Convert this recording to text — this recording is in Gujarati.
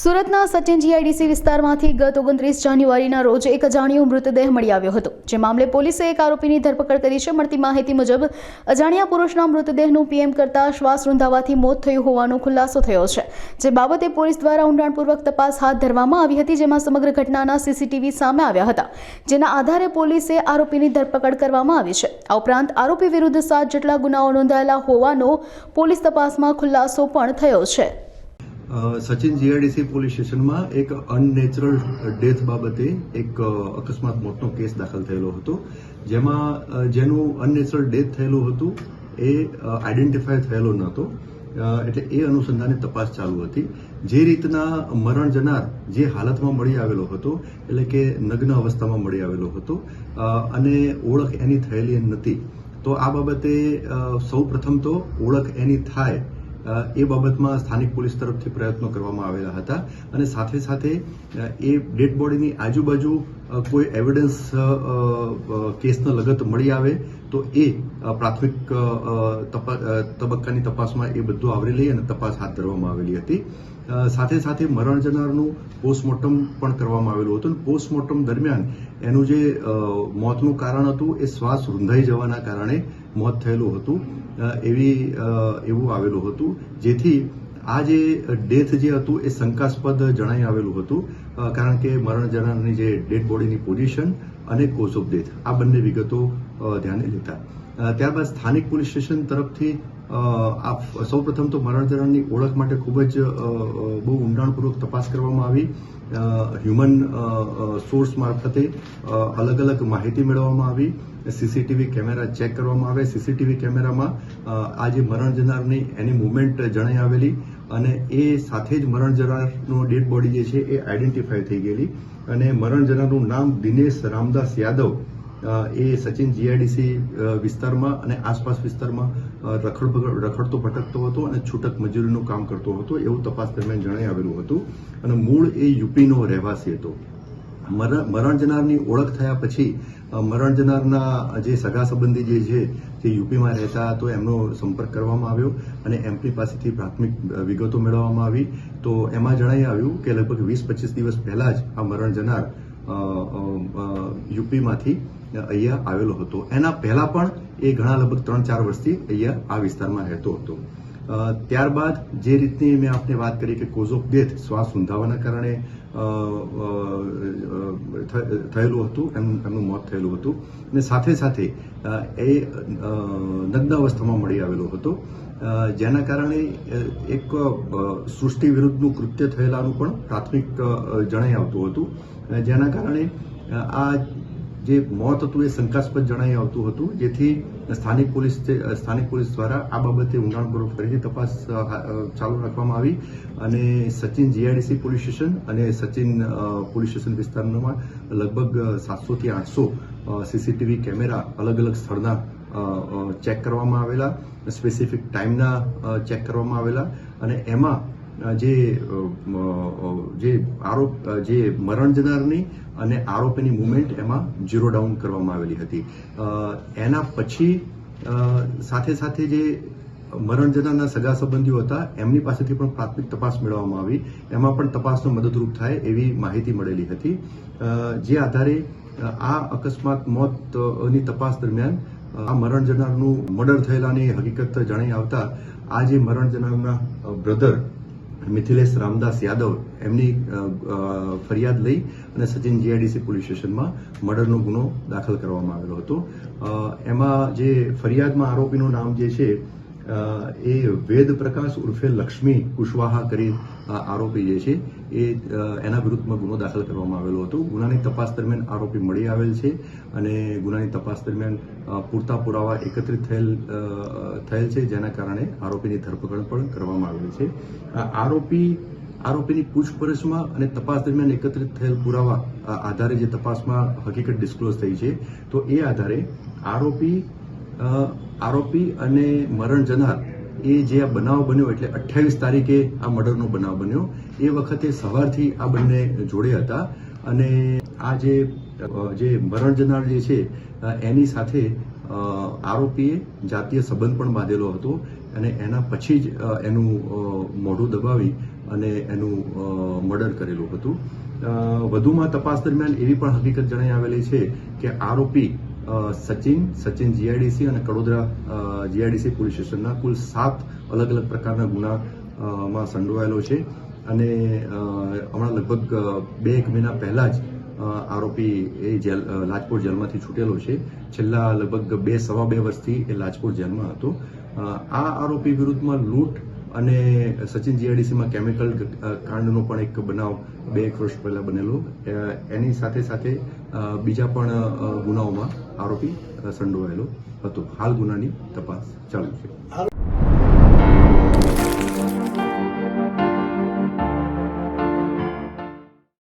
સુરતના સચિન જીઆઈડીસી વિસ્તારમાંથી ગત ઓગણત્રીસ જાન્યુઆરીના રોજ એક અજાણ્યો મૃતદેહ મળી આવ્યો હતો. જે મામલે પોલીસે એક આરોપીની ધરપકડ કરી છે. મળતી માહિતી મુજબ, અજાણ્યા પુરુષના મૃતદેહનું પીએમ કરતા શ્વાસ રૂંધાવાથી મોત થયું હોવાનો ખુલાસો થયો છે. જે બાબતે પોલીસ દ્વારા ઊંડાણપૂર્વક તપાસ હાથ ધરવામાં આવી હતી, જેમાં સમગ્ર ઘટનાના સીસીટીવી સામે આવ્યા હતા. જેના આધારે પોલીસે આરોપીની ધરપકડ કરવામાં આવી છે. આ ઉપરાંત આરોપી વિરુદ્ધ સાત જેટલા ગુનાઓ નોંધાયેલા હોવાનો પોલીસ તપાસમાં ખુલાસો પણ થયો છે. સચિન જીઆઈડીસી પોલીસ સ્ટેશનમાં એક અનનેચરલ ડેથ બાબતે એક અકસ્માત મોતનો કેસ દાખલ થયેલો હતો. જેમાં જેનું અનનેચરલ ડેથ થયેલું હતું એ આઈડેન્ટિફાય થયેલો નહોતો. એટલે એ અનુસંધાને તપાસ ચાલુ હતી. જે રીતના મરણ જનાર જે હાલતમાં મળી આવેલો હતો, એટલે કે નગ્ન અવસ્થામાં મળી આવેલો હતો અને ઓળખ એની થયેલી નથી. તો આ બાબતે સૌ પ્રથમ તો ઓળખ એની થાય એ બાબતમાં સ્થાનિક પોલીસ તરફથી પ્રયત્નો કરવામાં આવેલા હતા અને સાથે સાથે એ ડેડ બોડીની આજુબાજુ કોઈ એવિડન્સ કેસના લગત મળી આવે તો એ પ્રાથમિક તબક્કાની તપાસમાં એ બધું આવરી લઈ અને તપાસ હાથ ધરવામાં આવેલી હતી. સાથે સાથે મરણ જનારનું પોસ્ટમોર્ટમ પણ કરવામાં આવેલું હતું. પોસ્ટમોર્ટમ દરમિયાન એનું જે મોતનું કારણ હતું એ શ્વાસ રૂંધાઈ જવાના કારણે મોત થયેલું હતું. એવી એવું આવેલું હતું. જેથી આ જે ડેથ જે હતું એ શંકાસ્પદ જણાઈ આવેલું હતું. કારણ કે મરણ જનારની જે ડેડ બોડીની પોઝિશન અને કોઝ ઓફ ડેથ આ બંને વિગતો ધ્યાને લેતા. ત્યારબાદ સ્થાનિક પોલીસ સ્ટેશન તરફથી આ સૌ પ્રથમ તો મરણધરણની ઓળખ માટે ખૂબ જ બહુ ઊંડાણપૂર્વક તપાસ કરવામાં આવી. હ્યુમન સોર્સ મારફતે અલગ અલગ માહિતી મેળવવામાં આવી. સીસીટીવી કેમેરા ચેક કરવામાં આવે સીસીટીવી કેમેરામાં આ જે મરણ જનારની એની મુવમેન્ટ જણાઈ આવેલી અને એ સાથે જ મરણ જનારનો ડેડ બોડી જે છે એ આઈડેન્ટિફાઈ થઈ ગયેલી. અને મરણ જનારનું નામ દિનેશ રામદાસ યાદવ એ સચિન જીઆઈડીસી વિસ્તારમાં અને આસપાસ વિસ્તારમાં રખડ રખડતો ભટકતો હતો અને છૂટક મજૂરીનું કામ કરતો હતો એવું તપાસ દરમિયાન જણાઈ આવેલું હતું. અને મૂળ એ યુપીનો રહેવાસી હતો. મરણ જનારની ઓળખ થયા પછી મરણ જનારના જે સગા સંબંધી જે છે, જે યુપીમાં રહેતા તો એમનો સંપર્ક કરવામાં આવ્યો અને એમપી પાસેથી પ્રાથમિક વિગતો મેળવવામાં આવી. તો એમાં જણાઈ આવ્યું કે લગભગ વીસ પચીસ દિવસ પહેલા જ આ મરણ જનાર યુપીમાંથી અહીંયા આવેલો હતો. એના પહેલાં પણ એ ઘણા લગભગ ત્રણ ચાર વર્ષથી અહીંયા આ વિસ્તારમાં રહેતો હતો. ત્યારબાદ જે રીતની મેં આપને વાત કરી કે કોઝ ઓફ ડેથ શ્વાસ ઊંધાવાના કારણે થયેલું હતું એમ એમનું મોત થયેલું હતું. અને સાથે સાથે એ અ, નગ્ન અવસ્થામાં મળી આવેલો હતો. જેના કારણે એક સૃષ્ટિ વિરુદ્ધનું કૃત્ય થયેલાનું પણ પ્રાથમિક જણાઈ આવતું હતું. જેના કારણે આ જે મોત હતું એ શંકાસ્પદ જણાઈ આવતું હતું, જેથી સ્થાનિક પોલીસ સ્થાનિક પોલીસ દ્વારા આ બાબતે ઊંડાણપૂર્વક ફરીથી તપાસ ચાલુ રાખવામાં આવી. અને સચિન જીઆઈડીસી પોલીસ સ્ટેશન અને સચિન પોલીસ સ્ટેશન વિસ્તારમાં લગભગ સાતસોથી આઠસો સીસીટીવી કેમેરા અલગ અલગ સ્થળના ચેક કરવામાં આવેલા, સ્પેસિફિક ટાઈમના ચેક કરવામાં આવેલા. અને એમાં જે જે આરોપ જે મરણ જનારની અને આરોપીની મુવમેન્ટ એમાં ઝીરો ડાઉન કરવામાં આવેલી હતી. એના પછી સાથે સાથે જે મરણ જનારના સગા સંબંધીઓ હતા, એમની પાસેથી પણ પ્રાથમિક તપાસ મેળવવામાં આવી. એમાં પણ તપાસનો મદદરૂપ થાય એવી માહિતી મળેલી હતી. જે આધારે આ અકસ્માત મોતની તપાસ દરમિયાન આ મરણ જનારનું મર્ડર થયેલાની હકીકત જાણી આવતા, આ જે મરણ જનારના બ્રધર મિથિલેશ રામદાસ યાદવ એમની ફરિયાદ લઈ અને સચિન જીઆઈડીસી પોલીસ સ્ટેશનમાં મર્ડરનો ગુનો દાખલ કરવામાં આવેલો હતો. એમાં જે ફરિયાદમાં આરોપીનું નામ જે છે એ વેદ પ્રકાશ ઉર્ફે લક્ષ્મી કુશવાહા કરી આરોપી જે છે, એ એના વિરુદ્ધમાં ગુનો દાખલ કરવામાં આવેલો હતો. ગુનાની તપાસ દરમિયાન આરોપી મળી આવેલ છે અને ગુનાની તપાસ દરમિયાન પૂરતા પુરાવા એકત્રિત થયેલ થયેલ છે, જેના કારણે આરોપીની ધરપકડ પણ કરવામાં આવેલી છે. આરોપી, આરોપીની પૂછપરછમાં અને તપાસ દરમિયાન એકત્રિત થયેલ પુરાવા આધારે જે તપાસમાં હકીકત ડિસ્ક્લોઝ થઈ છે, તો એ આધારે આરોપી આરોપી અને મરણ જનાર એ જે આ બનાવ બન્યો એટલે અઠ્યાવીસ તારીખે આ મર્ડરનો બનાવ બન્યો. એ વખતે સવારથી આ બંને જોડે હતા અને આ જે જે મરણ જનાર જે છે એની સાથે આરોપીએ જાતીય સંબંધ પણ બાંધેલો હતો અને એના પછી જ એનું મોઢું દબાવી અને એનું મર્ડર કરેલું હતું. વધુમાં તપાસ દરમિયાન એવી પણ હકીકત જણાઈ આવેલી છે કે આરોપી સચિન સચિન જીઆઈડીસી અને કડોદરા જીઆઈડીસી પોલીસ સ્ટેશનના કુલ સાત અલગ અલગ પ્રકારના ગુના માં સંડોવાયેલો છે. અને હમણાં લગભગ બે એક મહિના પહેલાં જ આરોપી એ જેલ લાજપોર જેલમાંથી છૂટેલો છે. છેલ્લા લગભગ બે, સવા બે વર્ષથી એ લાજપોર જેલમાં હતો. આ આરોપી વિરુદ્ધમાં લૂંટ અને સચિન જીઆઈડીસીમાં કેમિકલ કાંડનો પણ એક બનાવ બે એક વર્ષ પહેલા બનેલો. એની સાથે સાથે બીજા પણ ગુનાઓમાં આરોપી સંડોવાયેલો હતો. હાલ ગુનાની તપાસ ચાલુ છે.